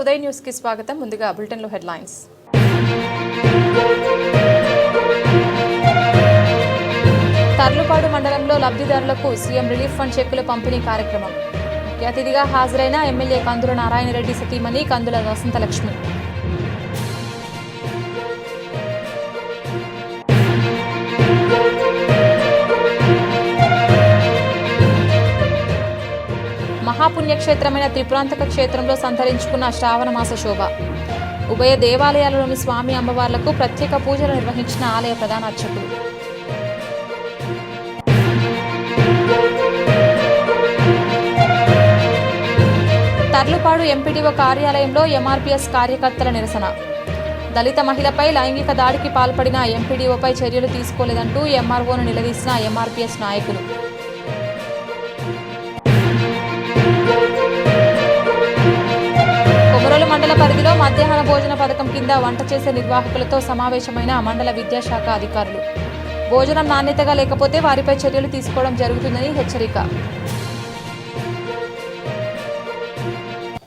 ఉదయ్ న్యూస్కి స్వాగతం. ముందుగా బులెటిన్లో హెడ్లైన్స్. తర్లుపాడు మండలంలో లబ్ధిదారులకు సీఎం రిలీఫ్ ఫండ్ చెక్కుల పంపిణీ కార్యక్రమం. ముఖ్య అతిథిగా హాజరైన ఎమ్మెల్యే కందుల నారాయణరెడ్డి సతీమణి కందుల వసంతలక్ష్మి మహాపుణ్యక్షేత్రమైన త్రిపురాంతక క్షేత్రంలో సంతరించుకున్న శ్రావణ మాస శోభ. ఉభయ దేవాలయాలలోని స్వామి అమ్మవార్లకు ప్రత్యేక పూజలు నిర్వహించిన ఆలయ ప్రధాన అర్చకులు. తర్లుపాడు ఎంపీడీఓ కార్యాలయంలో ఎంఆర్పీఎస్ కార్యకర్తల నిరసన. దళిత మహిళపై లైంగిక దాడికి పాల్పడిన ఎంపీడీఓపై చర్యలు తీసుకోలేదంటూ ఎంఆర్ఓను నిలదీసిన ఎంఆర్పీఎస్ నాయకులు. కొమరోలు మండల పరిధిలో మధ్యాహ్న భోజన పథకం కింద వంట చేసే నిర్వాహకులతో సమావేశమైన మండల విద్యాశాఖ అధికారులు. భోజనం నాణ్యతగా లేకపోతే వారిపై చర్యలు తీసుకోవడం జరుగుతుందని హెచ్చరిక.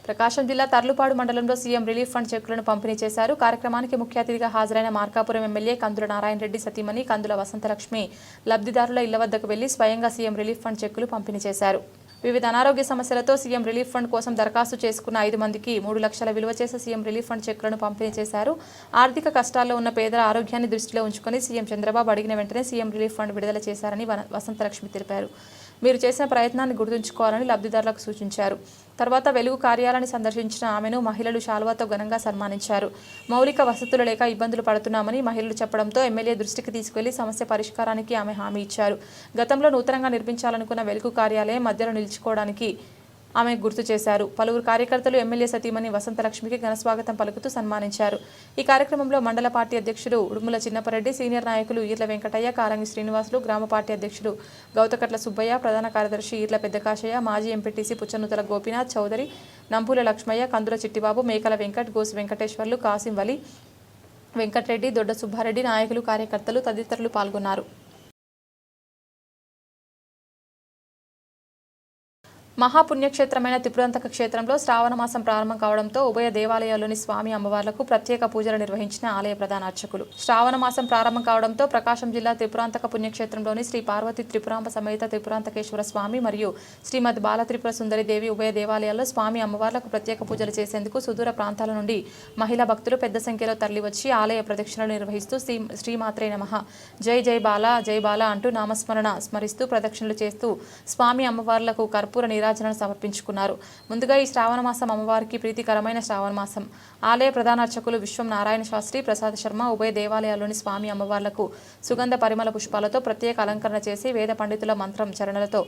ప్రకాశం జిల్లా తర్లుపాడు మండలంలో సీఎం రిలీఫ్ ఫండ్ చెక్కులను పంపిణీ చేశారు. కార్యక్రమానికి ముఖ్య అతిథిగా హాజరైన మార్కాపురం ఎమ్మెల్యే కందుల నారాయణ రెడ్డి సతీమణి కందుల వసంతలక్ష్మి లబ్ధిదారుల ఇళ్ళ వద్దకు వెళ్ళి స్వయంగా సీఎం రిలీఫ్ ఫండ్ చెక్కులు పంపిణీ చేశారు. వివిధ అనారోగ్య సమస్యలతో సీఎం రిలీఫ్ ఫండ్ కోసం దరఖాస్తు చేసుకున్న ఐదు మందికి మూడు లక్షల విలువ చేసే సీఎం రిలీఫ్ ఫండ్ చెక్కులను పంపిణీ చేశారు. ఆర్థిక కష్టాల్లో ఉన్న పేదల ఆరోగ్యాన్ని దృష్టిలో ఉంచుకొని సీఎం చంద్రబాబు అడిగిన వెంటనే సీఎం రిలీఫ్ ఫండ్ విడుదల చేశారని వసంతలక్ష్మి తెలిపారు. మీరు చేసిన ప్రయత్నాన్ని గుర్తుంచుకోవాలని లబ్ధిదారులకు సూచించారు. తర్వాత వెలుగు కార్యాలయాన్ని సందర్శించిన ఆమెను మహిళలు శాల్వాతో ఘనంగా సన్మానించారు. మౌలిక వసతులు లేక ఇబ్బందులు పడుతున్నామని మహిళలు చెప్పడంతో ఎమ్మెల్యే దృష్టికి తీసుకెళ్ళి సమస్య పరిష్కారానికి ఆమె హామీ ఇచ్చారు. గతంలో నూతనంగా నిర్మించాలనుకున్న వెలుగు కార్యాలయం మధ్యలో నిలిచిపోవడానికి ఆమె గుర్తు చేశారు. పలువురు కార్యకర్తలు ఎమ్మెల్యే సతీమణి వసంతలక్ష్మికి ఘనస్వాగతం పలుకుతూ సన్మానించారు. ఈ కార్యక్రమంలో మండల పార్టీ అధ్యక్షుడు ఉడుముల చిన్నపరెడ్డి సీనియర్ నాయకులు ఈర్ల వెంకటయ్య కారంగి శ్రీనివాసులు గ్రామ పార్టీ అధ్యక్షుడు గౌతకట్ల సుబ్బయ్య ప్రధాన కార్యదర్శి ఈర్ల పెద్దకాశయ్య మాజీ ఎంపీటీసీ పుచ్చనూతల గోపీనాథ్ చౌదరి నంపూల లక్ష్మయ్య కందుల చిట్టిబాబు మేకల వెంకట్ గోసు వెంకటేశ్వర్లు కాసిం వలి వెంకటరెడ్డి దొడ్డ సుబ్బారెడ్డి నాయకులు కార్యకర్తలు తదితరులు పాల్గొన్నారు. మహాపుణ్యక్షేత్రమైన త్రిపురంతక క్షేత్రంలో శ్రావణ మాసం ప్రారంభం కావడంతో ఉభయ దేవాలయాల్లోని స్వామి అమ్మవార్లకు ప్రత్యేక పూజలు నిర్వహించిన ఆలయ ప్రధాన అర్చకులు. శ్రావణ మాసం ప్రారంభం కావడంతో ప్రకాశం జిల్లా త్రిపురాంతక పుణ్యక్షేత్రంలోని శ్రీ పార్వతి త్రిపురాంబ సమేత త్రిపురాంతకేశ్వర స్వామి మరియు శ్రీమద్ బాల త్రిపుర సుందరి దేవి ఉభయ దేవాలయాల్లో స్వామి అమ్మవార్లకు ప్రత్యేక పూజలు చేసేందుకు సుదూర ప్రాంతాల నుండి మహిళా భక్తులు పెద్ద సంఖ్యలో తరలివచ్చి ఆలయ ప్రదక్షిణలు నిర్వహిస్తూ శ్రీ శ్రీమాత్రే నమః. జై జై బాల జై బాల అంటూ నామస్మరణ స్మరిస్తూ ప్రదక్షిణలు చేస్తూ స్వామి అమ్మవార్లకు కర్పూర నీరాజనను సమర్పించుకున్నారు. ముందుగా ఈ శ్రావణ మాసం అమ్మవారికి ప్రీతికరమైన శ్రావణ మాసం. ఆలయ ప్రధాన అర్చకులు విశ్వం నారాయణ శాస్త్రి ప్రసాద్ శర్మ ఉభయ దేవాలయాల్లోని స్వామి అమ్మవార్లకు సుగంధ పరిమళ పుష్పాలతో ప్రత్యేక అలంకరణ చేసి వేద పండితుల మంత్రం చరణలతో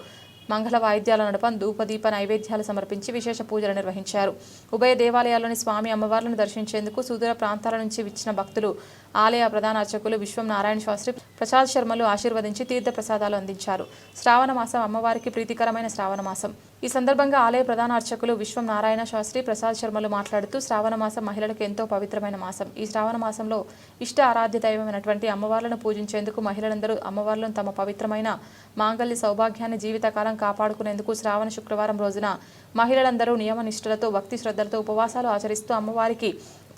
మంగళ వాయిద్యాల నడపం ధూపదీప నైవేద్యాలు సమర్పించి విశేష పూజలు నిర్వహించారు. ఉభయ దేవాలయాల్లోని స్వామి అమ్మవార్లను దర్శించేందుకు సుదూర ప్రాంతాల నుంచి విచ్చిన భక్తులు ఆలయ ప్రధాన అర్చకులు విశ్వం నారాయణ శాస్త్రి ప్రసాద్ శర్మలు ఆశీర్వదించి తీర్థ ప్రసాదాలు అందించారు. శ్రావణ మాసం అమ్మవారికి ప్రీతికరమైన శ్రావణ మాసం. ఈ సందర్భంగా ఆలయ ప్రధాన అర్చకులు విశ్వం నారాయణ శాస్త్రి ప్రసాద్ శర్మలు మాట్లాడుతూ శ్రావణ మాసం మహిళలకు ఎంతో పవిత్రమైన మాసం. ఈ శ్రావణ మాసంలో ఇష్ట ఆరాధ్య దైవమైనటువంటి అమ్మవార్లను పూజించేందుకు మహిళలందరూ అమ్మవార్లను తమ పవిత్రమైన మాంగళ్య సౌభాగ్యాన్ని జీవితకాలం కాపాడుకునేందుకు శ్రావణ శుక్రవారం రోజున మహిళలందరూ నియమ నిష్ఠలతో భక్తి శ్రద్ధలతో ఉపవాసాలు ఆచరిస్తూ అమ్మవారికి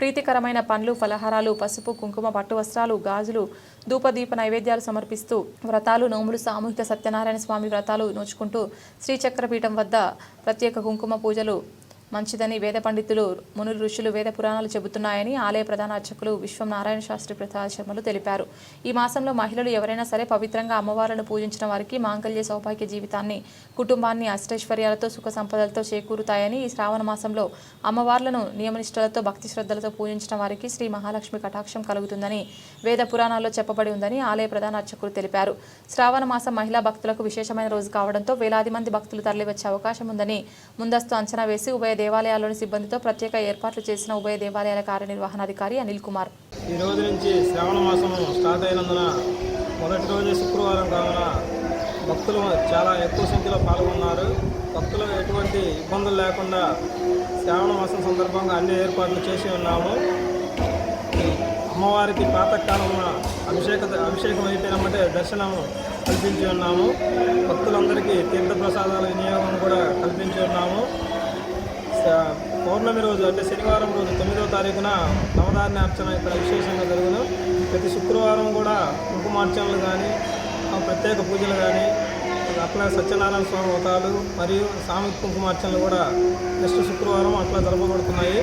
ప్రీతికరమైన పండ్లు ఫలహారాలు పసుపు కుంకుమ పట్టు వస్త్రాలు గాజులు ధూపదీప నైవేద్యాలు సమర్పిస్తూ వ్రతాలు నోములు సామూహిక సత్యనారాయణ స్వామి వ్రతాలు నోచుకుంటూ శ్రీచక్రపీఠం వద్ద ప్రత్యేక కుంకుమ పూజలు మంచిదని వేద పండితులు మునులు ఋషులు వేద పురాణాలు చెబుతున్నాయని ఆలయ ప్రధాన అర్చకులు విశ్వం నారాయణ శాస్త్రి ప్రసాద్ శర్మలు తెలిపారు. ఈ మాసంలో మహిళలు ఎవరైనా సరే పవిత్రంగా అమ్మవార్లను పూజించిన వారికి మాంగళ్య సౌభాగ్య జీవితాన్ని కుటుంబాన్ని అష్టైశ్వర్యాలతో సుఖ సంపదలతో చేకూరుతాయని ఈ శ్రావణ మాసంలో అమ్మవార్లను నియమనిష్టలతో భక్తి శ్రద్ధలతో పూజించిన వారికి శ్రీ మహాలక్ష్మి కటాక్షం కలుగుతుందని వేద పురాణాల్లో చెప్పబడి ఉందని ఆలయ ప్రధాన అర్చకులు తెలిపారు. శ్రావణ మాసం మహిళా భక్తులకు విశేషమైన రోజు కావడంతో వేలాది మంది భక్తులు తరలివచ్చే అవకాశం ఉందని ముందస్తు అంచనా వేసి ఉభయ దేవాలయాల్లోని సిబ్బందితో ప్రత్యేక ఏర్పాట్లు చేసిన ఉభయ దేవాలయాల కార్యనిర్వహణాధికారి అనిల్ కుమార్. ఈ రోజు నుంచి శ్రావణ మాసం స్టార్ట్ అయినందున మొదటి రోజు శుక్రవారం కావున భక్తులు చాలా ఎక్కువ సంఖ్యలో పాల్గొన్నారు. భక్తులు ఎటువంటి ఇబ్బందులు లేకుండా శ్రావణ మాసం సందర్భంగా అన్ని ఏర్పాట్లు చేసి ఉన్నాము. అమ్మవారికి ప్రాతకాలంలో అభిషేక అభిషేకం అయిపోయినమంటే దర్శనం కల్పించి ఉన్నాము. భక్తులందరికీ తీర్థ ప్రసాదాల వినియోగం కూడా కల్పించి ఉన్నాము. పౌర్ణమి రోజు అంటే శనివారం రోజు తొమ్మిదవ తారీఖున నవధాన్య అర్చన ఇక్కడ విశేషంగా జరుగును. ప్రతి శుక్రవారం కూడా కుంకుమార్చనలు కానీ ప్రత్యేక పూజలు కానీ అట్లా సత్యనారాయణ స్వామి వ్రతాలు మరియు సామూహిక కుంకుమార్చనలు కూడా నెక్స్ట్ శుక్రవారం అట్లా జరపబడుతున్నాయి.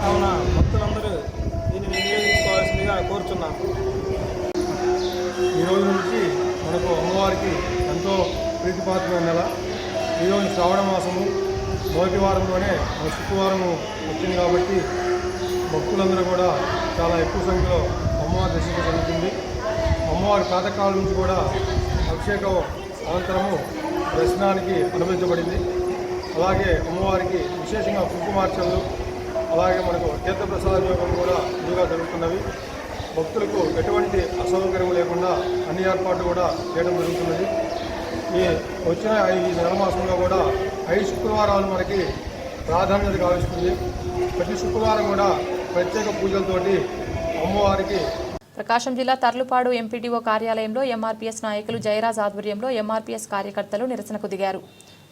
కావున భక్తులందరూ దీన్ని వినియోగించుకోవాల్సిందిగా కోరుచున్నాను. ఈ రోజు నుంచి మనకు అమ్మవారికి ఎంతో ప్రీతిపాత్రమైన నెల. ఈరోజు శ్రావణ మాసము. మొదటి వారంలోనే మన శుక్రవారము వచ్చింది కాబట్టి భక్తులందరూ కూడా చాలా ఎక్కువ సంఖ్యలో అమ్మవారి దర్శనం జరుగుతుంది. అమ్మవారి ప్రాతకాలం నుంచి కూడా అభిషేకం అనంతరము దర్శనానికి అనుమతించబడింది. అలాగే అమ్మవారికి విశేషంగా కుంకుమార్చనలు అలాగే మనకు తీర్థప్రసాద యోగం కూడా ఇదిగా జరుగుతున్నవి. భక్తులకు ఎటువంటి అసౌకర్యం లేకుండా అన్ని ఏర్పాట్లు కూడా చేయడం జరుగుతున్నది. ఈ వచ్చిన ఈ నెల మాసంలో కూడా ఐదు శుక్రవారాలు మనకి ప్రాధాన్యత కావిస్తుంది ప్రతి శుక్రవారం కూడా ప్రత్యేక పూజలతోటి అమ్మవారికి ప్రకాశం జిల్లా తర్లుపాడు ఎంపీటీఓ కార్యాలయంలో ఎంఆర్పీఎస్ నాయకులు జయరాజ్ ఆధ్వర్యంలో ఎంఆర్పీఎస్ కార్యకర్తలు నిరసనకు దిగారు.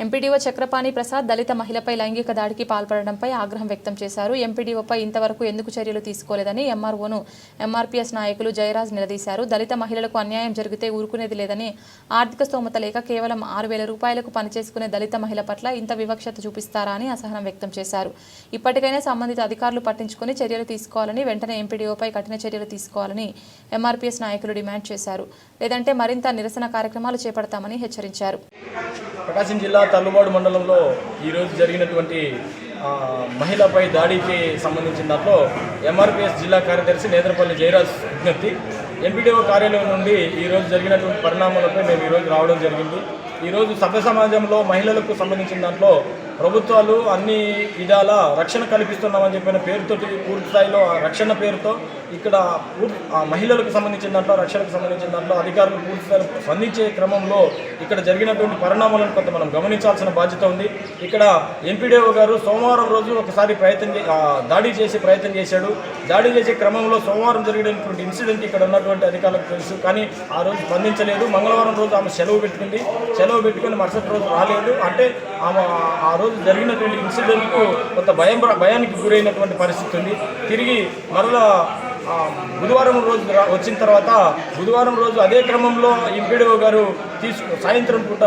ఎంపీడీఓ చక్రపాణి ప్రసాద్ దళిత మహిళపై లైంగిక దాడికి పాల్పడడంపై ఆగ్రహం వ్యక్తం చేశారు. ఎంపీడీఓపై ఇంతవరకు ఎందుకు చర్యలు తీసుకోలేదని ఎంఆర్ఓను ఎంఆర్పీఎస్ నాయకులు జయరాజ్ నిలదీశారు. దళిత మహిళలకు అన్యాయం జరిగితే ఊరుకునేది లేదని ఆర్థిక స్తోమత లేక కేవలం ఆరు వేల రూపాయలకు పనిచేసుకునే దళిత మహిళ పట్ల ఇంత వివక్షత చూపిస్తారా అని అసహనం వ్యక్తం చేశారు. ఇప్పటికైనా సంబంధిత అధికారులు పట్టించుకుని చర్యలు తీసుకోవాలని వెంటనే ఎంపీడీఓపై కఠిన చర్యలు తీసుకోవాలని ఎంఆర్పీఎస్ నాయకులు డిమాండ్ చేశారు. లేదంటే మరింత నిరసన కార్యక్రమాలు చేపడతామని హెచ్చరించారు. ప్రకాశం జిల్లా తల్లుబాడు మండలంలో ఈరోజు జరిగినటువంటి మహిళపై దాడికి సంబంధించిన దాంట్లో ఎంఆర్పిఎస్ జిల్లా కార్యదర్శి నేత్రపల్లి జయరాజ్ విజ్ఞప్తి. ఎంపీడీఓ కార్యాలయం నుండి ఈరోజు జరిగినటువంటి పరిణామాలపై మేము ఈరోజు రావడం జరిగింది. ఈరోజు సభ్య సమాజంలో మహిళలకు సంబంధించిన దాంట్లో ప్రభుత్వాలు అన్ని విధాల రక్షణ కల్పిస్తున్నామని చెప్పిన పేరుతోటి పూర్తి స్థాయిలో రక్షణ పేరుతో ఇక్కడ మహిళలకు సంబంధించిన దాంట్లో రక్షణకు సంబంధించిన దాంట్లో అధికారులు పూర్తిగా స్పందించే క్రమంలో ఇక్కడ జరిగినటువంటి పరిణామాలను కొంత మనం గమనించాల్సిన బాధ్యత ఉంది. ఇక్కడ ఎంపీడీఓ గారు సోమవారం రోజు ఒకసారి ప్రయత్నం దాడి చేసి ప్రయత్నం చేశాడు. దాడి చేసే క్రమంలో సోమవారం జరిగినటువంటి ఇన్సిడెంట్ ఇక్కడ ఉన్నటువంటి అధికారులకు తెలుసు. కానీ ఆ రోజు స్పందించలేదు. మంగళవారం రోజు ఆమె సెలవు పెట్టుకుంది. సెలవు పెట్టుకుని మరుసటి రోజు రాలేదు. అంటే ఆమె ఆ రోజు జరిగినటువంటి ఇన్సిడెంట్కు కొంత భయం భయానికి గురైనటువంటి పరిస్థితి ఉంది. తిరిగి మరలా బుధవారం రోజు రా- వచ్చిన తర్వాత బుధవారం రోజు అదే క్రమంలో ఎంపీడీఓ గారు తీసుకు సాయంత్రం పూట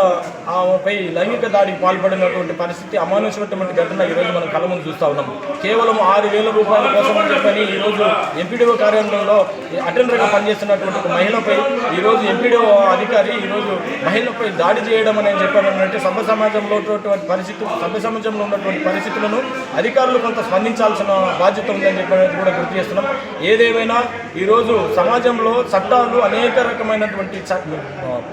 ఆమెపై లైంగిక దాడికి పాల్పడినటువంటి పరిస్థితి అమానుషమైనటువంటి ఘటన ఈరోజు మనం కళ్ళ ముందు చూస్తూ ఉన్నాం. కేవలం ఆరు వేల రూపాయల కోసం అని చెప్పని ఈరోజు ఎంపీడీఓ కార్యాలయంలో అటెండర్గా పనిచేస్తున్నటువంటి ఒక మహిళపై ఈరోజు ఎంపీడీఓ అధికారి ఈరోజు మహిళపై దాడి చేయడం అని చెప్పానంటే సభ్య సమాజంలో ఉన్నటువంటి పరిస్థితులు సభ్య సమాజంలో ఉన్నటువంటి పరిస్థితులను అధికారులు కొంత స్పందించాల్సిన బాధ్యత ఉందని చెప్పి కూడా గుర్తు చేస్తున్నాం. ఏదేమైనా ఈరోజు సమాజంలో చట్టాలు అనేక రకమైనటువంటి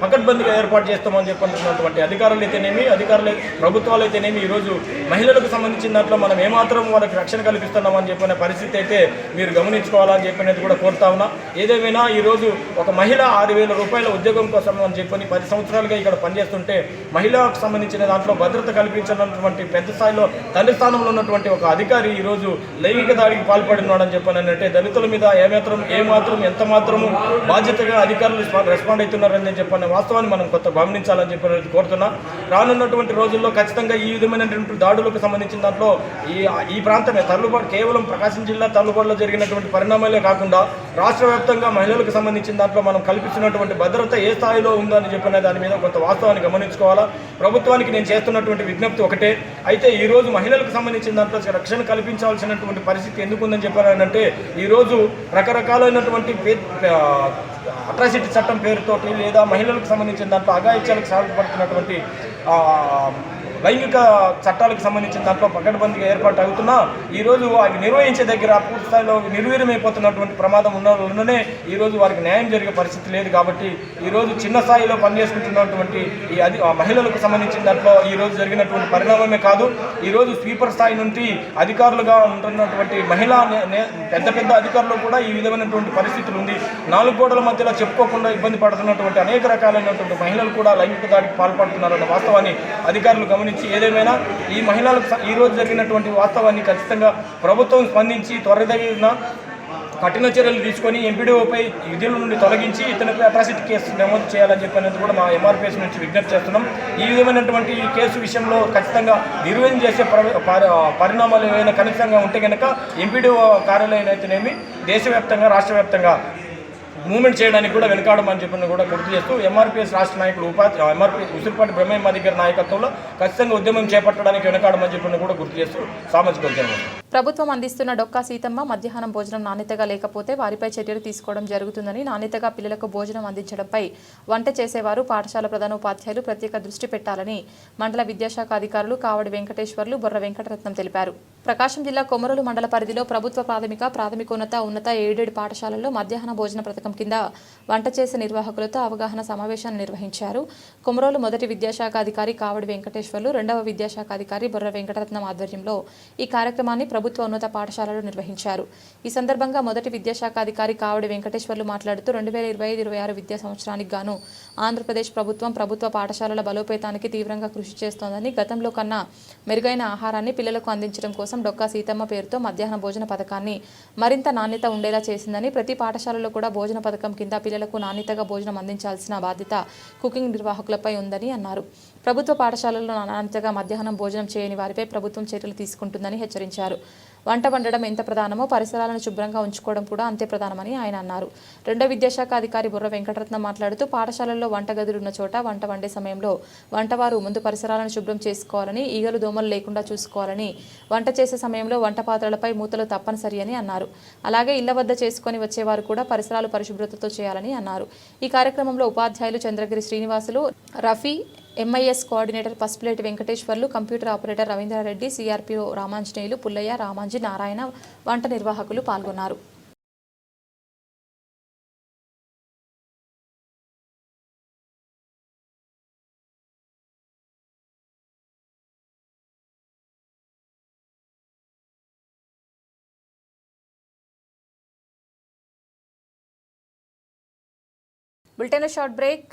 పకడ్బందీగా ఏర్పాటు చేస్తామని చెప్పినటువంటి అధికారులు అయితేనేమి అధికారులు ప్రభుత్వాలు అయితేనేమి ఈరోజు మహిళలకు సంబంధించిన దాంట్లో మనం ఏమాత్రం వాళ్ళకి రక్షణ కల్పిస్తున్నామని చెప్పిన పరిస్థితి అయితే మీరు గమనించుకోవాలని చెప్పినది కూడా కోరుతా ఉన్నా. ఏదేమైనా ఈరోజు ఒక మహిళ ఆరు వేల రూపాయల ఉద్యోగం కోసం అని చెప్పని పది సంవత్సరాలుగా ఇక్కడ పనిచేస్తుంటే మహిళకు సంబంధించిన దాంట్లో భద్రత కల్పించినటువంటి పెద్ద స్థాయిలో తండ్రి స్థానంలో ఉన్నటువంటి ఒక అధికారి ఈరోజు లైంగిక దాడికి పాల్పడినాడని చెప్పానంటే దళితుల మీద ఏమాత్రం ఏమాత్రం ఎంత మాత్రము బాధ్యతగా అధికారులు రెస్పాండ్ అవుతున్నారని చెప్పిన వాస్తవాన్ని మనం కొత్త గమనించాలని చెప్పి కోరుతున్నా. రానున్నటువంటి రోజుల్లో ఖచ్చితంగా ఈ విధమైనటువంటి దాడులకు సంబంధించిన దాంట్లో ఈ ఈ ప్రాంతమే తల్లుబాటు కేవలం ప్రకాశం జిల్లా తల్లుబాటులో జరిగినటువంటి పరిణామాలే కాకుండా రాష్ట్ర వ్యాప్తంగా మహిళలకు సంబంధించిన దాంట్లో మనం కల్పిస్తున్నటువంటి భద్రత ఏ స్థాయిలో ఉందో అని చెప్పిన దాని మీద కొంత వాస్తవాన్ని గమనించుకోవాలా? ప్రభుత్వానికి నేను చేస్తున్నటువంటి విజ్ఞప్తి ఒకటే. అయితే ఈ రోజు మహిళలకు సంబంధించిన దాంట్లో రక్షణ కల్పించాల్సినటువంటి పరిస్థితి ఎందుకు ఉందని చెప్పారంటే ఈరోజు రకరకాలైనటువంటి అట్రాసిటీ చట్టం పేరుతోటి లేదా మహిళలకు సంబంధించిన దాంట్లో అఘాయిత్యాలకు సాగుపడుతున్నటువంటి లైంగిక చట్టాలకు సంబంధించిన దాంట్లో పకడ్బందీగా ఏర్పాటు అవుతున్నా ఈరోజు వారికి నిర్వహించే దగ్గర పూర్తి స్థాయిలో నిర్వీర్యమైపోతున్నటువంటి ప్రమాదం ఉన్న ఈరోజు వారికి న్యాయం జరిగే పరిస్థితి లేదు కాబట్టి ఈరోజు చిన్న స్థాయిలో పనిచేసుకుంటున్నటువంటి ఈ అది ఆ మహిళలకు సంబంధించిన దాంట్లో ఈరోజు జరిగినటువంటి పరిణామమే కాదు. ఈరోజు స్వీపర్ స్థాయి నుండి అధికారులుగా ఉంటున్నటువంటి మహిళా పెద్ద పెద్ద అధికారులు కూడా ఈ విధమైనటువంటి పరిస్థితులు ఉంది. నాలుగు గోడల మధ్యలో చెప్పుకోకుండా ఇబ్బంది పడుతున్నటువంటి అనేక రకాలైనటువంటి మహిళలు కూడా లైంగిక దాడికి పాల్పడుతున్నారన్న వాస్తవాన్ని అధికారులు గమనించారు గమనించి ఏదేమైనా ఈ మహిళలకు ఈరోజు జరిగినటువంటి వాస్తవాన్ని ఖచ్చితంగా ప్రభుత్వం స్పందించి త్వరదగిన కఠిన చర్యలు తీసుకొని ఎంపీడీఓపై విధుల నుండి తొలగించి ఇతనిపై అట్రాసిటీ కేసు నమోదు చేయాలని చెప్పినందుకు కూడా మా ఎంఆర్పిఎస్ నుంచి విజ్ఞప్తి చేస్తున్నాం. ఈ విధమైనటువంటి ఈ కేసు విషయంలో ఖచ్చితంగా నిర్వహణ చేసే ప్ర- పరిణామాలు ఏమైనా కనిష్టంగా ఉంటే కనుక ఎంపీడీఓ కార్యాలయం అయితేనేమి దేశవ్యాప్తంగా రాష్ట్ర మూమెంట్ చేయడానికి కూడా వెనకాడమని చెప్పిన కూడా గుర్తు చేస్తూ ఎంఆర్పీఎస్ రాష్ట్ర నాయకులు ఉపాధి ఎంఆర్పీ ఉసిరిపాటి బ్రహ్మయ్య దగ్గర నాయకత్వంలో ఖచ్చితంగా ఉద్యమం చేపట్టడానికి వెనకాడమని చెప్పిన కూడా గుర్తు చేస్తూ సామాజిక ఉద్యమం. ప్రభుత్వం అందిస్తున్న డొక్కా సీతమ్మ మధ్యాహ్నం భోజనం నాణ్యతగా లేకపోతే వారిపై చర్యలు తీసుకోవడం జరుగుతుందని నాణ్యతగా పిల్లలకు భోజనం అందించడంపై వంట చేసేవారు పాఠశాల ప్రధానోపాధ్యాయులు ప్రత్యేక దృష్టి పెట్టాలని మండల విద్యాశాఖ అధికారులు కావడి వెంకటేశ్వర్లు బొర్ర వెంకటరత్నం తెలిపారు. ప్రకాశం జిల్లా కొమరలు మండల పరిధిలో ప్రభుత్వ ప్రాథమిక ప్రాథమికోన్నత ఉన్నత ఎయిడెడ్ పాఠశాలల్లో మధ్యాహ్న భోజన పథకం కింద వంట చేసే నిర్వాహకులతో అవగాహన సమావేశాన్ని నిర్వహించారు. కొమరోలు మొదటి విద్యాశాఖ అధికారి కావడి వెంకటేశ్వర్లు రెండవ విద్యాశాఖ అధికారి బొర్ర వెంకటరత్నం ఆధ్వర్యంలో ఈ కార్యక్రమాన్ని ప్రభుత్వ ఉన్నత పాఠశాలలో నిర్వహించారు. ఈ సందర్భంగా మొదటి విద్యాశాఖ అధికారి కావడి వెంకటేశ్వర్లు మాట్లాడుతూ రెండు వేల ఇరవై ఐదు ఇరవై ఆరు విద్యా సంవత్సరానికి గాను ఆంధ్రప్రదేశ్ ప్రభుత్వం ప్రభుత్వ పాఠశాలల బలోపేతానికి తీవ్రంగా కృషి చేస్తోందని గతంలో కన్నా మెరుగైన ఆహారాన్ని పిల్లలకు అందించడం కోసం డొక్కా సీతమ్మ పేరుతో మధ్యాహ్న భోజన పథకాన్ని మరింత నాణ్యత ఉండేలా చేసిందని ప్రతి పాఠశాలలో కూడా భోజన పథకం కింద పిల్లలకు నాణ్యతగా భోజనం అందించాల్సిన బాధ్యత కుకింగ్ నిర్వాహకులపై ఉందని అన్నారు. ప్రభుత్వ పాఠశాలల్లో నాణ్యతగా మధ్యాహ్నం భోజనం చేయని వారిపై ప్రభుత్వం చర్యలు తీసుకుంటుందని హెచ్చరించారు. వంట వండడం ఎంత ప్రధానమో పరిసరాలను శుభ్రంగా ఉంచుకోవడం కూడా అంతే ప్రధానమని ఆయన అన్నారు. రెండో విద్యాశాఖ అధికారి బుర్ర వెంకటరత్నం మాట్లాడుతూ పాఠశాలల్లో వంటగదులు ఉన్న చోట వంట వండే సమయంలో వంటవారు ముందు పరిసరాలను శుభ్రం చేసుకోవాలని ఈగలు దోమలు లేకుండా చూసుకోవాలని వంట చేసే సమయంలో వంట పాత్రలపై మూతలు తప్పనిసరి అని అన్నారు. అలాగే ఇళ్ళ వద్ద చేసుకొని వచ్చేవారు కూడా పరిసరాలు పరిశుభ్రతతో చేయాలని అన్నారు. ఈ కార్యక్రమంలో ఉపాధ్యాయులు Chandragiri Srinivasulu Rafi MIS coordinator Pasupuleti Venkateswarlu computer operator Ravindrareddy CRPO Ramanjaneyulu Pullaiah Ramanji Narayana వంట నిర్వాహకులు పాల్గొన్నారు. Bulletin short break.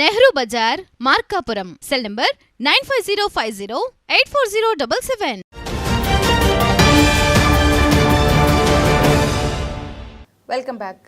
Nehru Bazar Markapuram. Cell number nine five zero five zero eight four zero double seven. Welcome back.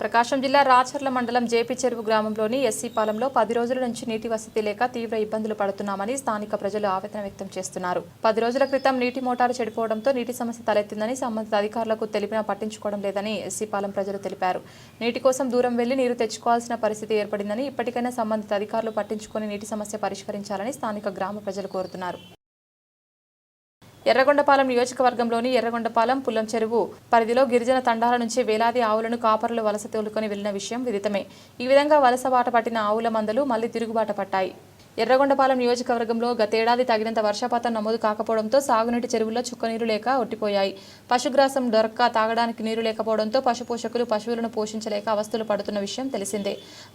Prakasam జిల్లా రాచర్ల మండలం JP చెరువు గ్రామంలోని SC పాలెంలో పది రోజుల నుంచి నీటి వసతి లేక తీవ్ర ఇబ్బందులు పడుతున్నామని స్థానిక ప్రజలు ఆవేదన వ్యక్తం చేస్తున్నారు. పది రోజుల క్రితం నీటి మోటారు చెడిపోవడంతో నీటి సమస్య తలెత్తిందని సంబంధిత అధికారులకు తెలిపినా పట్టించుకోవడం లేదని ఎస్సీ పాలెం ప్రజలు తెలిపారు. నీటి కోసం దూరం వెళ్ళి నీరు తెచ్చుకోవాల్సిన పరిస్థితి ఏర్పడిందని ఇప్పటికైనా సంబంధిత అధికారులు పట్టించుకొని నీటి సమస్య పరిష్కరించాలని స్థానిక గ్రామ ప్రజలు కోరుతున్నారు. ఎర్రగొండపాలెం నియోజకవర్గంలోని ఎర్రగొండపాలెం పుల్లం చెరువు పరిధిలో గిరిజన తండాల నుంచి వేలాది ఆవులను కాపరులు వలస తోలుకొని వెళ్ళిన విషయం విదితమే. ఈ విధంగా వలస బాట పట్టిన ఆవుల మందలు మళ్ళీ తిరుగుబాట పట్టాయి. ఎర్రగొండపాలెం నియోజకవర్గంలో గతేడాది తగినంత వర్షపాతం నమోదు కాకపోవడంతో సాగునీటి చెరువుల్లో చుక్కనీరు లేక ఒట్టిపోయాయి. పశుగ్రాసం దొరక్క తాగడానికి నీరు లేకపోవడంతో పశు పోషకులు పశువులను పోషించలేక అవస్థలు పడుతున్న విషయం తెలిసిందే.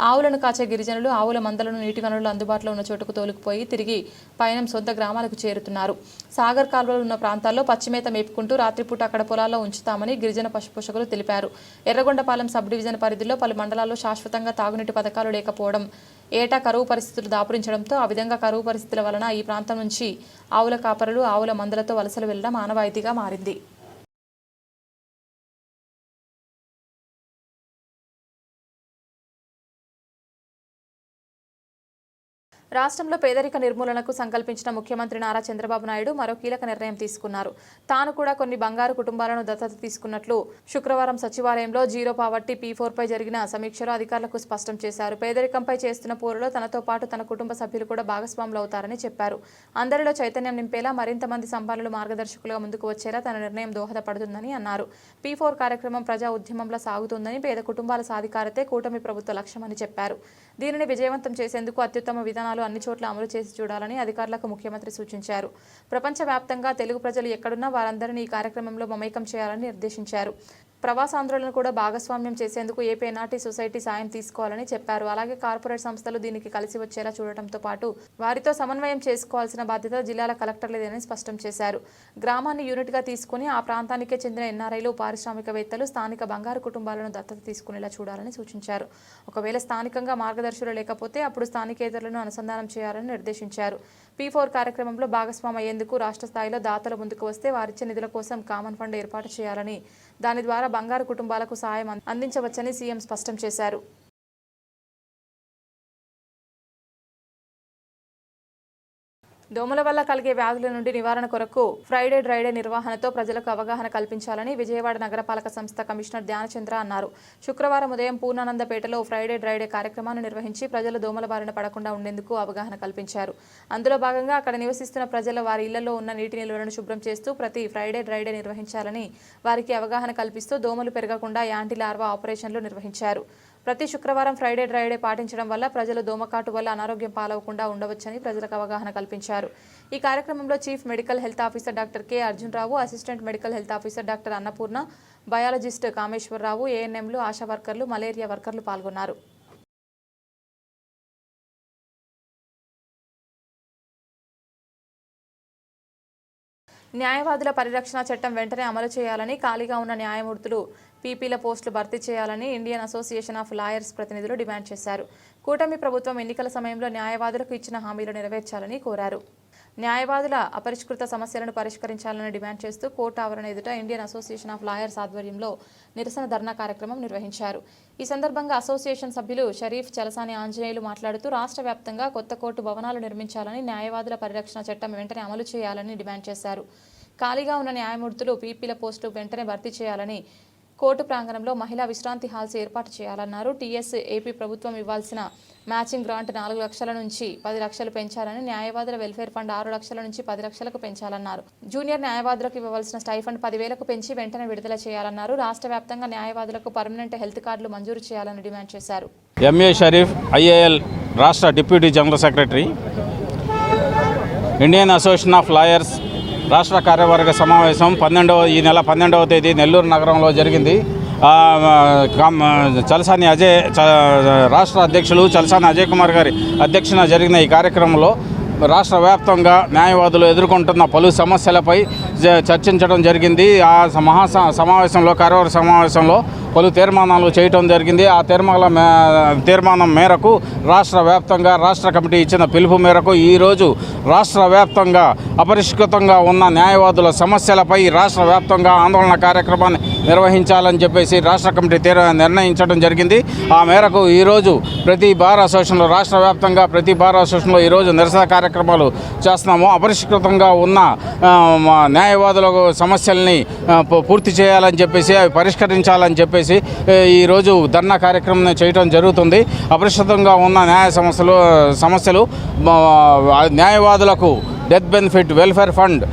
ఆవులను కాచే గిరిజనులు ఆవుల మందలను నీటి వనరులు అందుబాటులో ఉన్న చోటుకు తోలుకుపోయి తిరిగి పయనం సొంత గ్రామాలకు చేరుతున్నారు. సాగర్ కాలువలు ఉన్న ప్రాంతాల్లో పచ్చిమేత మేపుకుంటూ రాత్రిపూట అక్కడ పొలాల్లో ఉంచుతామని గిరిజన పశు పోషకులు తెలిపారు. ఎర్రగొండపాలెం సబ్ డివిజన్ పరిధిలో పలు మండలాల్లో శాశ్వతంగా తాగునీటి పథకాలు లేకపోవడం ఏటా కరువు పరిస్థితులు దాపురించడంతో ఆ విధంగా కరువు పరిస్థితుల వలన ఈ ప్రాంతం నుంచి ఆవుల కాపరులు ఆవుల మందలతో వలసలు వెళ్ళడం ఆనవాయితీగా మారింది. రాష్ట్రంలో పేదరిక నిర్మూలనకు సంకల్పించిన ముఖ్యమంత్రి నారా చంద్రబాబు నాయుడు మరో కీలక నిర్ణయం తీసుకున్నారు. తాను కూడా కొన్ని బంగారు కుటుంబాలను దత్తత తీసుకున్నట్లు శుక్రవారం సచివాలయంలో జీరో పావర్టీ పీ పై జరిగిన సమీక్షలో అధికారులకు స్పష్టం చేశారు. పేదరికంపై చేస్తున్న పోరులో తనతో పాటు తన కుటుంబ సభ్యులు కూడా భాగస్వాములు అవుతారని చెప్పారు. అందరిలో చైతన్యం నింపేలా మరింత మంది సంపాదనలు మార్గదర్శకులుగా ముందుకు వచ్చేలా తన నిర్ణయం దోహదపడుతుందని అన్నారు. పీ ఫోర్ కార్యక్రమం ప్రజా ఉద్యమంలో సాగుతుందని పేద కుటుంబాల సాధికారతే కూటమి ప్రభుత్వ లక్ష్యమని చెప్పారు. దీనిని విజయవంతం చేసేందుకు అత్యుత్తమ విధానాలు అన్ని చోట్ల అమలు చేసి చూడాలని అధికారులకు ముఖ్యమంత్రి సూచించారు. ప్రపంచవ్యాప్తంగా తెలుగు ప్రజలు ఎక్కడున్నా వారందరినీ ఈ కార్యక్రమంలో మమేకం చేయాలని నిర్దేశించారు. ప్రవాసాంధ్రులను కూడా భాగస్వామ్యం చేసేందుకు ఏపీ సొసైటీ సాయం తీసుకోవాలని చెప్పారు. అలాగే కార్పొరేట్ సంస్థలు దీనికి కలిసి వచ్చేలా చూడటంతో పాటు వారితో సమన్వయం చేసుకోవాల్సిన బాధ్యత జిల్లాల కలెక్టర్లేదని స్పష్టం చేశారు. గ్రామాన్ని యూనిట్గా తీసుకుని ఆ ప్రాంతానికే చెందిన ఎన్ఆర్ఐలు పారిశ్రామికవేత్తలు స్థానిక బంగారు కుటుంబాలను దత్తత తీసుకునేలా చూడాలని సూచించారు. ఒకవేళ స్థానికంగా మార్గదర్శులు లేకపోతే అప్పుడు స్థానికేతరులను అనుసంధానం చేయాలని నిర్దేశించారు. పీ ఫోర్ కార్యక్రమంలో భాగస్వామి అయ్యేందుకు రాష్ట్ర స్థాయిలో దాతలు ముందుకు వస్తే వారిచ్చే నిధుల కోసం కామన్ ఫండ్ ఏర్పాటు చేయాలని దాని ద్వారా బంగారు కుటుంబాలకు సాయం అందించవచ్చని సీఎం స్పష్టం చేశారు. దోమల వల్ల కలిగే వ్యాధుల నుండి నివారణ కొరకు ఫ్రైడే డ్రైడే నిర్వహణతో ప్రజలకు అవగాహన కల్పించాలని విజయవాడ నగరపాలక సంస్థ కమిషనర్ ధ్యానచంద్ర అన్నారు. శుక్రవారం ఉదయం పూర్ణానందపేటలో ఫ్రైడే డ్రైడే కార్యక్రమాన్ని నిర్వహించి ప్రజలు దోమల బారిన పడకుండా ఉండేందుకు అవగాహన కల్పించారు. అందులో భాగంగా అక్కడ నివసిస్తున్న ప్రజలు వారి ఇళ్ళలో ఉన్న నీటి నిల్వలను శుభ్రం చేస్తూ ప్రతి ఫ్రైడే డ్రైడే నిర్వహించాలని వారికి అవగాహన కల్పిస్తూ దోమలు పెరగకుండా యాంటీ లార్వా ఆపరేషన్లు నిర్వహించారు. ప్రతి శుక్రవారం ఫ్రైడే డ్రైడే పాటించడం వల్ల ప్రజలు దోమకాటు వల్ల అనారోగ్యం పాలవకుండా ఉండవచ్చని ప్రజలకు అవగాహన కల్పించారు. ఈ కార్యక్రమంలో chief medical health officer doctor K Arjun Rao assistant medical health officer doctor Annapurna biologist Kameswara Rao ఏఎన్ఎంలు ఆశా వర్కర్లు మలేరియా వర్కర్లు పాల్గొన్నారు. న్యాయవాదుల పరిరక్షణ చట్టం వెంటనే అమలు చేయాలని ఖాళీగా ఉన్న న్యాయమూర్తులు పీపీల పోస్టులు భర్తీ చేయాలని ఇండియన్ అసోసియేషన్ ఆఫ్ లాయర్స్ ప్రతినిధులు డిమాండ్ చేశారు. కూటమి ప్రభుత్వం ఎన్నికల సమయంలో న్యాయవాదులకు ఇచ్చిన హామీలు నెరవేర్చాలని కోరారు. న్యాయవాదుల అపరిష్కృత సమస్యలను పరిష్కరించాలని డిమాండ్ చేస్తూ కోర్టు ఆవరణ ఎదుట ఇండియన్ అసోసియేషన్ ఆఫ్ లాయర్స్ ఆధ్వర్యంలో నిరసన ధర్నా కార్యక్రమం నిర్వహించారు. ఈ సందర్భంగా అసోసియేషన్ సభ్యులు షరీఫ్ చలసాని ఆంజనేయులు మాట్లాడుతూ రాష్ట్ర వ్యాప్తంగా కొత్త కోర్టు భవనాలు నిర్మించాలని న్యాయవాదుల పరిరక్షణ చట్టం వెంటనే అమలు చేయాలని డిమాండ్ చేశారు. ఖాళీగా ఉన్న న్యాయమూర్తులు పీపీల పోస్టు వెంటనే భర్తీ చేయాలని కోర్టు ప్రాంగణంలో మహిళా విశ్రాంతి హాల్స్ ఏర్పాటు చేయాలన్నారు. టీఎస్ ఏపీ ప్రభుత్వం ఇవ్వాల్సిన మ్యాచింగ్ గ్రాంట్ నాలుగు లక్షల నుంచి పది లక్షలు పెంచాలని న్యాయవాదుల వెల్ఫేర్ ఫండ్ ఆరు లక్షల నుంచి పది లక్షలకు పెంచాలన్నారు. జూనియర్ న్యాయవాదులకు ఇవ్వవలసిన స్టైఫండ్ పదివేలకు పెంచి వెంటనే విడుదల చేయాలన్నారు. రాష్ట్ర వ్యాప్తంగా న్యాయవాదులకు పర్మనెంట్ హెల్త్ కార్డులు మంజూరు చేయాలని డిమాండ్ చేశారు. ఎంఏ షరీఫ్ ఐఏఎల్ రాష్ట్ర deputy general secretary Indian association of lawyers రాష్ట్ర కార్యవర్గ సమావేశం పన్నెండవ ఈ నెల పన్నెండవ తేదీ నెల్లూరు నగరంలో జరిగింది. చలసాని అజయ్ చ- రాష్ట్ర అధ్యక్షులు చలసాని అజయ్ కుమార్ గారి అధ్యక్షన జరిగిన ఈ కార్యక్రమంలో రాష్ట్ర వ్యాప్తంగా న్యాయవాదులు ఎదుర్కొంటున్న పలు సమస్యలపై చర్చించడం జరిగింది. ఆ మహా సమావేశంలో కార్యవర్గ సమావేశంలో పలు తీర్మానాలు చేయటం జరిగింది. ఆ తీర్మాల మే- తీర్మానం మేరకు రాష్ట్ర వ్యాప్తంగా రాష్ట్ర కమిటీ ఇచ్చిన పిలుపు మేరకు ఈరోజు రాష్ట్ర వ్యాప్తంగా అపరిష్కృతంగా ఉన్న న్యాయవాదుల సమస్యలపై రాష్ట్ర వ్యాప్తంగా ఆందోళన కార్యక్రమాన్ని నిర్వహించాలని చెప్పేసి రాష్ట్ర కమిటీ తీర నిర్ణయించడం జరిగింది. ఆ మేరకు ఈరోజు ప్రతి బార్ అసోసియేషన్లో రాష్ట్ర వ్యాప్తంగా ప్రతి బార్ అసోసియేషన్లో ఈరోజు నిరసన కార్యక్రమాలు చేస్తున్నాము. అపరిష్కృతంగా ఉన్న మా న్యాయవాదుల సమస్యల్ని పూర్తి చేయాలని చెప్పేసి అవి పరిష్కరించాలని చెప్పేసి ఈరోజు ధర్నా కార్యక్రమం చేయడం జరుగుతుంది. అపరిష్కృతంగా ఉన్న న్యాయ సమస్యలు సమస్యలు న్యాయవాదులకు డెత్ బెనిఫిట్ వెల్ఫేర్ ఫండ్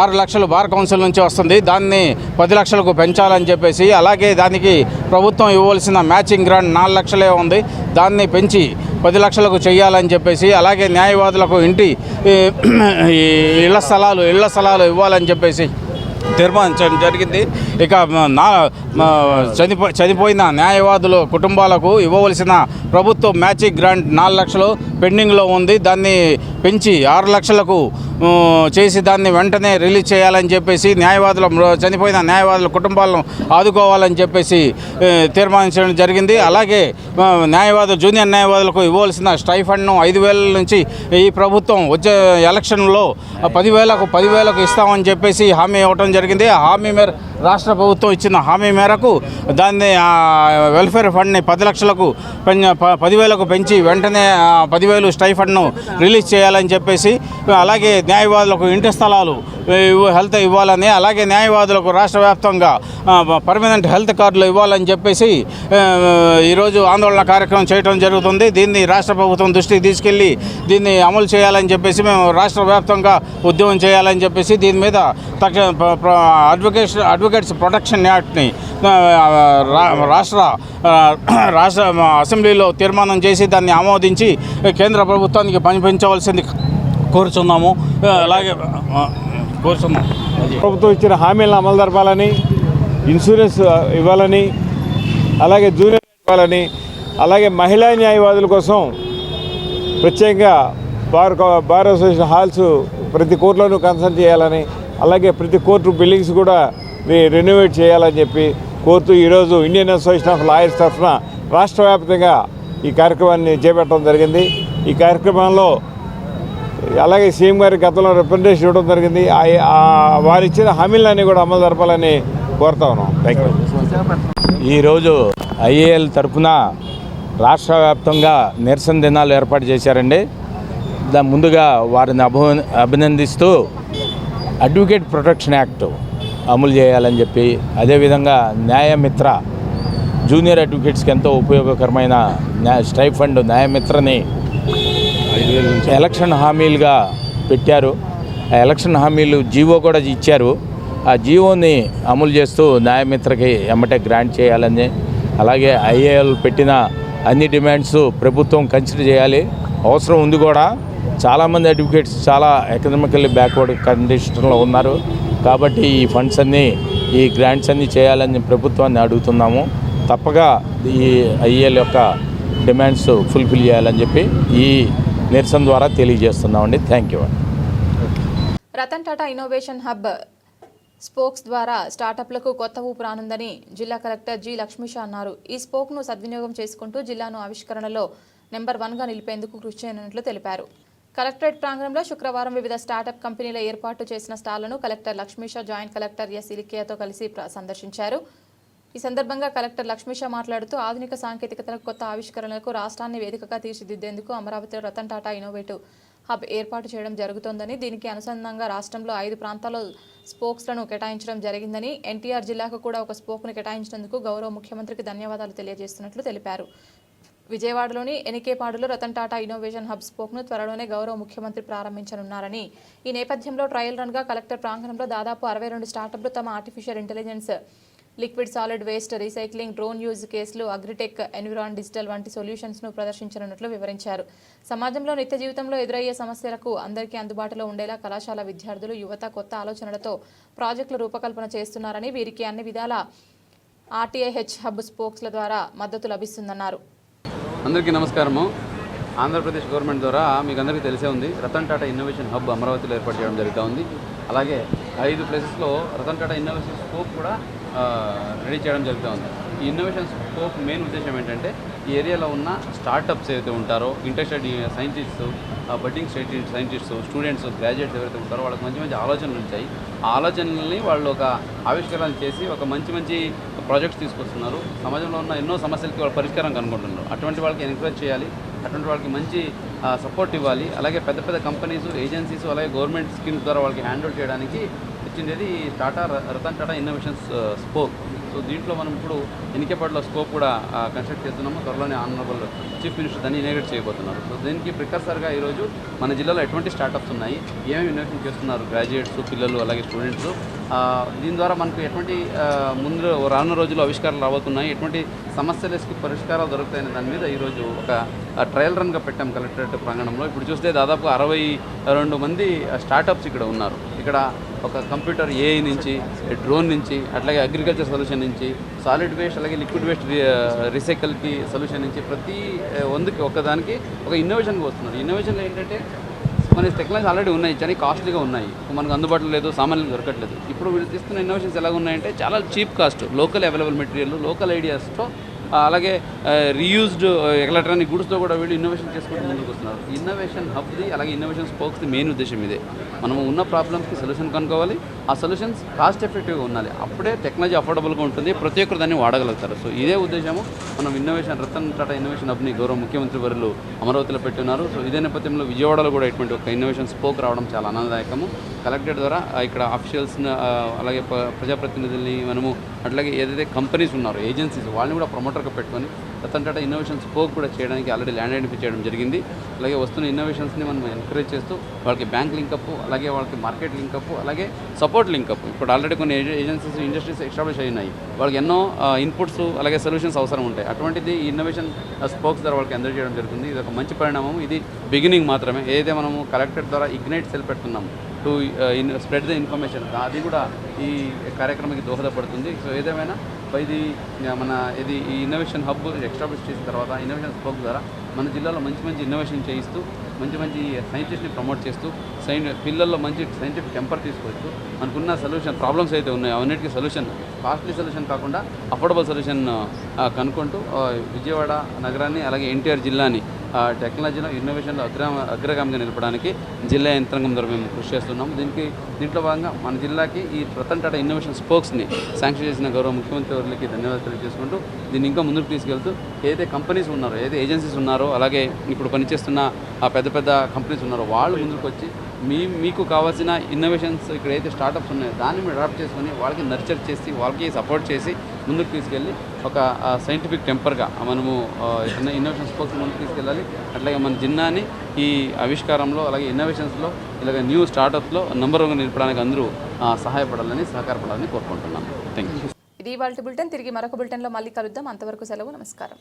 ఆరు లక్షలు బార్ కౌన్సిల్ నుంచి వస్తుంది. దాన్ని పది లక్షలకు పెంచాలని చెప్పేసి అలాగే దానికి ప్రభుత్వం ఇవ్వాల్సిన మ్యాచింగ్ గ్రాంట్ నాలుగు లక్షలే ఉంది. దాన్ని పెంచి పది లక్షలకు చేయాలని చెప్పేసి అలాగే న్యాయవాదులకు ఇంటి ఈ, ఇళ్ళ స్థలాలు ఇళ్ళ స్థలాలు ఇవ్వాలని చెప్పేసి తీర్మానించడం జరిగింది. ఇక నా చనిపో చనిపోయిన న్యాయవాదుల కుటుంబాలకు ఇవ్వవలసిన ప్రభుత్వ మ్యాచింగ్ గ్రాంట్ నాలుగు లక్షలు పెండింగ్లో ఉంది. దాన్ని పెంచి ఆరు లక్షలకు చేసి దాన్ని వెంటనే రిలీజ్ చేయాలని చెప్పేసి న్యాయవాదుల చనిపోయిన న్యాయవాదుల కుటుంబాలను ఆదుకోవాలని చెప్పేసి తీర్మానించడం జరిగింది. అలాగే న్యాయవాదులు జూనియర్ న్యాయవాదులకు ఇవ్వాల్సిన స్టైఫండ్ను ఐదు వేల నుంచి ఈ ప్రభుత్వం వచ్చే ఎలక్షన్లో పదివేలకు పదివేలకు ఇస్తామని చెప్పేసి హామీ ఇవ్వడం జరిగింది. ఆ హామీ మేర రాష్ట్ర ప్రభుత్వం ఇచ్చిన హామీ మేరకు దాన్ని వెల్ఫేర్ ఫండ్ని పది లక్షలకు ప- పదివేలకు పెంచి వెంటనే పదివేలు స్టైఫండ్ను రిలీజ్ చేయాలని చెప్పేసి అలాగే న్యాయవాదులకు ఇంటి స్థలాలు హెల్త్ ఇవ్వాలని అలాగే న్యాయవాదులకు రాష్ట్ర వ్యాప్తంగా పర్మనెంట్ హెల్త్ కార్డులు ఇవ్వాలని చెప్పేసి ఈరోజు ఆందోళన కార్యక్రమం చేయడం జరుగుతుంది. దీన్ని రాష్ట్ర ప్రభుత్వం దృష్టికి తీసుకెళ్ళి దీన్ని అమలు చేయాలని చెప్పేసి మేము రాష్ట్ర వ్యాప్తంగా ఉద్యమం చేయాలని చెప్పేసి దీని మీద తక్షణ అడ్వకేషన్ ప్ర- అడ్వకేషన్ అడ్వకేట్స్ ప్రొటెక్షన్ యాక్ట్ని రా- రాష్ట్ర రాష్ట్ర అసెంబ్లీలో తీర్మానం చేసి దాన్ని ఆమోదించి కేంద్ర ప్రభుత్వానికి పంపించవలసింది కోరుచున్నాము. అలాగే ఆ, కోరుచున్నాం ప్రభుత్వం ఇచ్చిన హామీలను అమలు జరపాలని ఇన్సూరెన్స్ ఇవ్వాలని అలాగే జూనియర్ ఇవ్వాలని అలాగే మహిళా న్యాయవాదుల కోసం ప్రత్యేకంగా బార్ బార్ అసోసియేషన్ హాల్స్ ప్రతి కోర్టులోనూ కన్సల్ట్ చేయాలని అలాగే ప్రతి కోర్టు బిల్డింగ్స్ కూడా రెన్యువేట్ చేయాలని చెప్పి కోరుతూ ఈరోజు ఇండియన్ అసోసియేషన్ ఆఫ్ లాయర్స్ తరఫున రాష్ట్ర వ్యాప్తంగా ఈ కార్యక్రమాన్ని చేపట్టడం జరిగింది. ఈ కార్యక్రమంలో అలాగే సీఎం గారి గతంలో రిప్రజెంటేషన్ ఇవ్వడం జరిగింది. వారిచ్చిన వారు ఇచ్చిన హామీలన్నీ కూడా అమలు జరపాలని కోరుతా ఉన్నాం. థ్యాంక్ యూ ఈరోజు ఐఏఎల్ తరఫున రాష్ట్ర వ్యాప్తంగా నిరసన దినాలు ఏర్పాటు చేశారండి. ముందుగా వారిని అభి అభినందిస్తూ అడ్వకేట్ ప్రొటెక్షన్ యాక్ట్ అమలు చేయాలని చెప్పి అదేవిధంగా న్యాయమిత్ర జూనియర్ అడ్వకేట్స్కి ఎంతో ఉపయోగకరమైన న్యాయ స్టైఫండ్ న్యాయమిత్రని ఎలక్షన్ హామీలుగా పెట్టారు. ఆ ఎలక్షన్ హామీలు జీవో కూడా ఇచ్చారు. ఆ జీవోని అమలు చేస్తూ న్యాయమిత్రకి ఎమ్మటే గ్రాంట్ చేయాలని అలాగే ఐఏఎల్ పెట్టిన అన్ని డిమాండ్స్ ప్రభుత్వం కన్సిడర్ చేయాలి. అవసరం ఉంది కూడా. చాలామంది అడ్వకేట్స్ చాలా ఎకనామికల్లీ బ్యాక్వర్డ్ కండిషన్లో ఉన్నారు. కాబట్టి ఈ ఫండ్స్ అన్నీ ఈ గ్రాంట్స్ అన్నీ చేయాలని ప్రభుత్వాన్ని అడుగుతున్నాము. తప్పగా ఈ ఐఏఎల్ యొక్క డిమాండ్స్ ఫుల్ఫిల్ చేయాలని చెప్పి ఈ నిరసన ద్వారా తెలియజేస్తున్నామండి. Thank you Ratan Tata innovation hub spokes ద్వారా స్టార్టప్లకు కొత్త ఊపు రానుందని జిల్లా కలెక్టర్ జి లక్ష్మీషా అన్నారు. ఈ స్పోక్ను సద్వినియోగం చేసుకుంటూ జిల్లాను ఆవిష్కరణలో నెంబర్ వన్గా నిలిపేందుకు కృషి చేయనున్నట్లు తెలిపారు. కలెక్టరేట్ ప్రాంగణంలో శుక్రవారం వివిధ స్టార్టప్ కంపెనీల ఏర్పాటు చేసిన స్టాళ్ళను collector Lakshmisha joint collector S ఇలికియాతో కలిసి ప్ర- సందర్శించారు. ఈ సందర్భంగా కలెక్టర్ లక్ష్మీషా మాట్లాడుతూ ఆధునిక సాంకేతికతలకు కొత్త ఆవిష్కరణలకు రాష్ట్రాన్ని వేదికగా తీర్చిదిద్దేందుకు అమరావతిలో రతన్ టాటా ఇన్నోవేటివ్ హబ్ ఏర్పాటు చేయడం జరుగుతోందని దీనికి అనుసంధానంగా రాష్ట్రంలో ఐదు ప్రాంతాల్లో స్పోక్స్లను కేటాయించడం జరిగిందని ఎన్టీఆర్ జిల్లాకు కూడా ఒక స్పోక్ను కేటాయించినందుకు గౌరవ ముఖ్యమంత్రికి ధన్యవాదాలు తెలియజేస్తున్నట్లు తెలిపారు. విజయవాడలోని ఎనికేపాడులో రతన్ టాటా ఇన్నోవేషన్ హబ్ స్పోక్ను త్వరలోనే గౌరవ ముఖ్యమంత్రి ప్రారంభించనున్నారని. ఈ నేపథ్యంలో ట్రయల్ రన్గా కలెక్టర్ ప్రాంగణంలో దాదాపు అరవై రెండు స్టార్టప్లు తమ artificial intelligence liquid solid waste recycling drone use కేసులు అగ్రిటెక్ ఎన్విరాన్ డిజిటల్ వంటి సొల్యూషన్స్ను ప్రదర్శించనున్నట్లు వివరించారు. సమాజంలో నిత్య జీవితంలో ఎదురయ్యే సమస్యలకు అందరికీ అందుబాటులో ఉండేలా కళాశాల విద్యార్థులు యువత కొత్త ఆలోచనలతో ప్రాజెక్టుల రూపకల్పన చేస్తున్నారని వీరికి అన్ని విధాల ఆర్టీఐహెచ్ హబ్ స్పోక్స్ల ద్వారా మద్దతు లభిస్తుందన్నారు. అందరికీ నమస్కారము. ఆంధ్రప్రదేశ్ గవర్నమెంట్ ద్వారా మీకు అందరికీ తెలిసే ఉంది రతన్ టాటా ఇన్నోవేషన్ హబ్ అమరావతిలో ఏర్పాటు చేయడం జరుగుతూ ఉంది. అలాగే ఐదు ప్లేసెస్లో రతన్ టాటా ఇన్నోవేషన్ స్కోప్ కూడా రెడీ చేయడం జరుగుతూ ఉంది. ఈ ఇన్నోవేషన్ స్కోప్ మెయిన్ ఉద్దేశం ఏంటంటే ఈ ఏరియాలో ఉన్న స్టార్టప్స్ ఏవైతే ఉంటారో interested scientists budding scientists students graduates ఎవరైతే ఉంటారో వాళ్ళకి మంచి మంచి ఆలోచనలు ఉంటాయి. ఆ ఆలోచనల్ని వాళ్ళు ఒక ఆవిష్కరణ చేసి ఒక మంచి మంచి ప్రాజెక్ట్స్ తీసుకొస్తున్నారు. సమాజంలో ఉన్న ఎన్నో సమస్యలకి వాళ్ళు పరిష్కారం కనుగొంటున్నారు అటువంటి వాళ్ళకి ఎంకరేజ్ చేయాలి. అటువంటి వాళ్ళకి మంచి సపోర్ట్ ఇవ్వాలి. అలాగే పెద్ద పెద్ద కంపెనీస్ ఏజెన్సీస్ అలాగే గవర్నమెంట్ స్కీమ్స్ ద్వారా వాళ్ళకి హ్యాండిల్ చేయడానికి ఇచ్చింది ఈ Tata Ratan Tata innovations spoke so దీంట్లో మనం ఇప్పుడు ఎన్నికేపాడులో స్కోప్ కూడా కన్స్ట్రక్ట్ చేస్తున్నాము. త్వరలోనే ఆనరబుల్ చీఫ్ మినిస్టర్ దాన్ని ఇనేగ్రేట్ చేయబోతున్నారు. సో దీనికి ప్రికర్సర్గా ఈరోజు మన జిల్లాలో ఎటువంటి స్టార్టప్స్ ఉన్నాయి? ఏమేమి ఇన్నోవేషన్ చేస్తున్నారు? గ్రాడ్యుయేట్స్ పిల్లలు అలాగే స్టూడెంట్స్ దీని ద్వారా మనకు ఎటువంటి ముందు రానున్న రోజుల్లో ఆవిష్కారాలు రాబోతున్నాయి? ఎటువంటి సమస్యలకి పరిష్కారాలు దొరుకుతాయనే దాని మీద ఈరోజు ఒక ట్రయల్ రన్గా పెట్టాం కలెక్టరేట్ ప్రాంగణంలో. ఇప్పుడు చూస్తే దాదాపు అరవై రెండు మంది స్టార్టప్స్ ఇక్కడ ఉన్నారు. ఇక్కడ ఒక కంప్యూటర్ ఏఐ నుంచి డ్రోన్ నుంచి అట్లాగే అగ్రికల్చర్ సొల్యూషన్ నుంచి సాలిడ్ వేస్ట్ అలాగే లిక్విడ్ వేస్ట్ రీసైకిల్కి సొల్యూషన్ నుంచి ప్రతి వందకి ఒకదానికి ఒక ఇన్నోవేషన్కి వస్తున్నారు ఇన్నోవేషన్లో ఏంటంటే మన టెక్నాలజీ ఆల్రెడీ ఉన్నాయి కానీ కాస్ట్లీగా ఉన్నాయి. మనకు అందుబాటులో లేదు సామాన్యులు దొరకట్లేదు. ఇప్పుడు వీళ్ళు తీస్తున్న ఇన్నోవేషన్స్ ఎలా ఉన్నాయంటే చాలా cheap cost local available material local ఐడియాస్తో అలాగే రీయూజ్డ్ ఎలక్ట్రానిక్ గుడ్స్తో కూడా వీళ్ళు ఇన్నోవేషన్ చేసుకుంటూ ముందుకు వస్తున్నారు ఇన్నోవేషన్ హబ్ది అలాగే ఇన్నోవేషన్ స్పోక్స్ది మెయిన్ ఉద్దేశం ఇదే. మనము ఉన్న ప్రాబ్లమ్స్కి సొల్యూషన్ కనుక్కోవాలి. ఆ సొల్యూషన్స్ కాస్ట్ ఎఫెక్టివ్గా ఉండాలి. అప్పుడే టెక్నాలజీ అఫోర్డబుల్గా ఉంటుంది. ప్రతి ఒక్కరు దాన్ని వాడగలుగుతారు. సో ఇదే ఉద్దేశము. మనం ఇన్నోవేషన్ రతన్ టాటా ఇన్నోవేషన్ హబ్ని గౌరవ ముఖ్యమంత్రి వర్యులు అమరావతిలో పెట్టున్నారు సో ఇదే నేపథ్యంలో విజయవాడలో కూడా ఇటువంటి ఒక ఇన్నోవేషన్ స్పోక్ రావడం చాలా ఆనందదాయకము. కలెక్టర్ ద్వారా ఇక్కడ అఫీషియల్స్ అలాగే ప్రజాప్రతినిధుల్ని మనము అట్లాగే ఏదైతే కంపెనీస్ ఉన్నారో ఏజెన్సీస్ వాళ్ళని కూడా ప్రమోటర్గా పెట్టుకొని రతన్ టాటా ఇన్నోవేషన్ స్పోక్ కూడా చేయడానికి ఆల్రెడీ ల్యాండ్ ఐడెంటిఫై చేయడం జరిగింది. అలాగే వస్తున్న ఇన్నోవేషన్స్ని మనం ఎంకరేజ్ చేస్తూ వాళ్ళకి బ్యాంక్ లింకప్ అలాగే వాళ్ళకి మార్కెట్ లింకప్ అలాగే సపోర్ట్ లింకప్ ఇప్పుడు ఆల్రెడీ కొన్ని ఏజెన్సీస్ ఇండస్ట్రీస్ ఎస్టాబ్లిష్ అయినాయి. వాళ్ళకి ఎన్నో ఇన్పుట్స్ అలాగే సొల్యూషన్స్ అవసరం ఉంటాయి. అటువంటిది ఇన్నోవేషన్ స్పోక్స్ ద్వారా వాళ్ళకి అందజేయడం జరుగుతుంది. ఇది ఒక మంచి పరిణామం. ఇది బిగినింగ్ మాత్రమే. ఏదైతే మనము కలెక్టర్ ద్వారా ఇగ్నైట్ సెల్ పెడుతున్నాము టు స్ప్రెడ్ ద ఇన్ఫర్మేషన్ అది కూడా ఈ కార్యక్రమానికి దోహదపడుతుంది. సో ఏదేమైనా ఇది మన ఇది ఈ ఇన్నోవేషన్ హబ్ ఎక్స్టాబ్లిష్ చేసిన తర్వాత ఇన్నోవేషన్ హబ్ ద్వారా మన జిల్లాలో మంచి మంచి ఇన్నోవేషన్ చేయిస్తూ మంచి మంచి సైంటిస్ట్ని ప్రమోట్ చేస్తూ సైన్ పిల్లల్లో మంచి సైంటిఫిక్ టెంపర్ తీసుకోవచ్చు. మనకున్న సొల్యూషన్ ప్రాబ్లమ్స్ అయితే ఉన్నాయి అవన్నిటికీ సొల్యూషన్ కాస్ట్లీ సొల్యూషన్ కాకుండా అఫోర్డబుల్ సొల్యూషన్ కనుక్కుంటూ విజయవాడ నగరాన్ని అలాగే ఎన్టీఆర్ జిల్లాని టెక్నాలజీలో ఇన్నోవేషన్లో అగ్ర అగ్రగామిగా నిలపడానికి జిల్లా యంత్రాంగం ద్వారా మేము కృషి చేస్తున్నాం దీనికి దీంట్లో భాగంగా మన జిల్లాకి ఈ రతన్ టాటా ఇన్నోవేషన్ స్పోక్స్ని శాంక్షన్ చేసిన గౌరవ ముఖ్యమంత్రి వారికి ధన్యవాదాలు తెలియజేసుకుంటూ దీన్ని ఇంకా ముందుకు తీసుకెళ్తూ ఏదైతే కంపెనీస్ ఉన్నారో ఏదైతే ఏజెన్సీస్ ఉన్నారో అలాగే ఇప్పుడు పనిచేస్తున్న పెద్ద పెద్ద కంపెనీస్ ఉన్నారో వాళ్ళు ముందుకు వచ్చి మీ మీకు కావాల్సిన ఇన్నోవేషన్స్ ఇక్కడైతే స్టార్టప్స్ ఉన్నాయో దాన్ని మీరు అడాప్ట్ చేసుకొని వాళ్ళకి నర్చర్ చేసి వాళ్ళకి సపోర్ట్ చేసి ముందుకు తీసుకెళ్ళి ఒక సైంటిఫిక్ టెంపర్గా మనము ఇన్నోవేషన్స్ కోసం ముందుకు తీసుకెళ్ళాలి. అట్లాగే మన జిన్నాని ఈ ఆవిష్కారంలో అలాగే ఇన్నోవేషన్స్లో ఇలాగ న్యూ స్టార్టప్స్లో నంబర్ వన్ నిలపడానికి అందరూ సహాయపడాలని సహకారపడాలని కోరుకుంటున్నాను. థ్యాంక్ యూ ఇది వాళ్ళ బులెటిన్ తిరిగి మరొక బులెటిన్లో మళ్ళీ కలుద్దాం. అంతవరకు సెలవు. నమస్కారం.